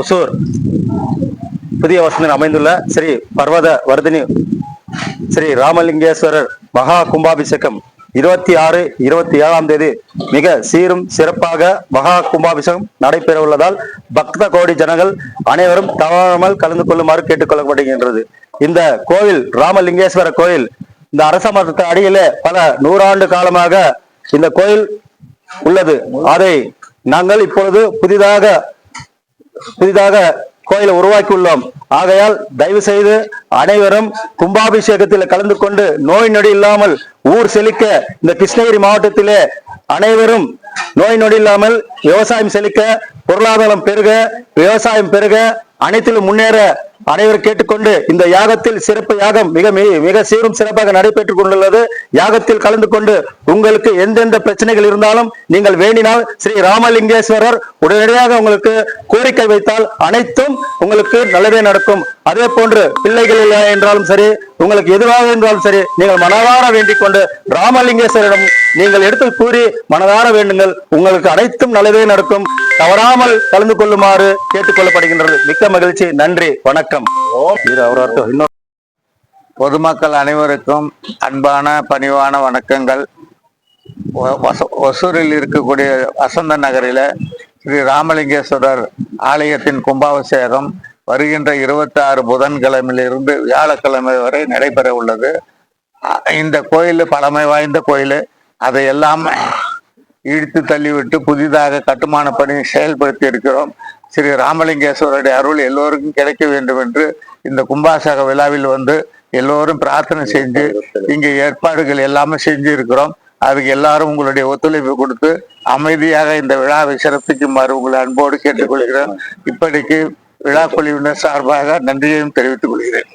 ஒசூர். புதிய வசந்தன் அமைந்துள்ள ஸ்ரீ பர்வத வர்தினி ஸ்ரீ ராமலிங்கேஸ்வரர் மகா கும்பாபிஷேகம். இருபத்தி ஆறு இருபத்தி ஏழாம் தேதி மிக சீரும் சிறப்பாக மகா கும்பாபிஷேகம் நடைபெற உள்ளதால் பக்த கோடி ஜனங்கள் அனைவரும் தவறாமல் கலந்து கொள்ளுமாறு கேட்டுக்கொள்ளப்படுகின்றது இந்த கோவில் ராமலிங்கேஸ்வர கோயில் இந்த அரச மரத்து அடியிலே பல நூறாண்டு காலமாக இந்த கோயில் உள்ளது. அதை நாங்கள் இப்பொழுது புதிதாக புதிதாக கோயிலை உருவாக்கியுள்ளோம். ஆகையால் தயவு செய்து அனைவரும் கும்பாபிஷேகத்தில் கலந்து கொண்டு நோய் நொடி இல்லாமல் ஊர் செழிக்க இந்த கிருஷ்ணகிரி மாவட்டத்திலே அனைவரும் நோய் நொடி இல்லாமல் விவசாயம் செழிக்க பொருளாதாரம் பெருக விவசாயம் பெருக அனைத்திலும் முன்னேற அனைவரும் கேட்டுக்கொண்டு இந்த யாகத்தில் சிறப்பு யாகம் மிக மிக சீரும் சிறப்பாக நடைபெற்றுக் கொண்டுள்ளது. யாகத்தில் கலந்து கொண்டு உங்களுக்கு எந்தெந்த பிரச்சனைகள் இருந்தாலும் நீங்கள் வேண்டினால் ஸ்ரீ ராமலிங்கேஸ்வரர் உடனடியாக உங்களுக்கு கோரிக்கை வைத்தால் அனைத்தும் உங்களுக்கு நல்லதே நடக்கும். அதே போன்று பிள்ளைகள் இல்லை என்றாலும் சரி உங்களுக்கு எதுவாக இருந்தாலும் சரி நீங்கள் மனதார வேண்டிக் கொண்டு ராமலிங்கேஸ்வரிடம் நீங்கள் எடுத்து கூறி மனதார வேண்டுங்கள். உங்களுக்கு அனைத்தும் நல்லதே நடக்கும். தவறாமல் கலந்து கொள்ளுமாறு கேட்டுக்கொள்ளப்படுகின்றது மிக்க மகிழ்ச்சி. நன்றி. வணக்கம். இது அவரவருக்கு இன்னொரு. பொதுமக்கள் அனைவருக்கும் அன்பான பணிவான வணக்கங்கள். ஒ- ஒசூரில் இருக்கக்கூடிய வசந்த நகரில ஸ்ரீ ராமலிங்கேஸ்வரர் ஆலயத்தின் கும்பாபிஷேகம் வருகின்ற இருபத்தி ஆறு புதன்கிழமையிலிருந்து வியாழக்கிழமை வரை நடைபெற உள்ளது. இந்த கோயில் பழமை வாய்ந்த கோயில். அதையெல்லாம் இழுத்து தள்ளிவிட்டு புதிதாக கட்டுமான பணி செயல்படுத்தி இருக்கிறோம். ஸ்ரீ ராமலிங்கேஸ்வரருடைய அருள் எல்லோருக்கும் கிடைக்க வேண்டும் என்று இந்த கும்பாசக விழாவில் வந்து எல்லோரும் பிரார்த்தனை செஞ்சு இங்கே ஏற்பாடுகள் எல்லாமே செஞ்சு இருக்கிறோம் அதுக்கு எல்லாரும் உங்களுடைய ஒத்துழைப்பு கொடுத்து அமைதியாக இந்த விழாவை சிறப்பிக்குமாறு உங்களை அன்போடு கேட்டுக்கொள்கிறேன். இப்படிக்கு விழா குழுவினர் சார்பாக நன்றியையும் தெரிவித்துக் கொள்கிறேன்.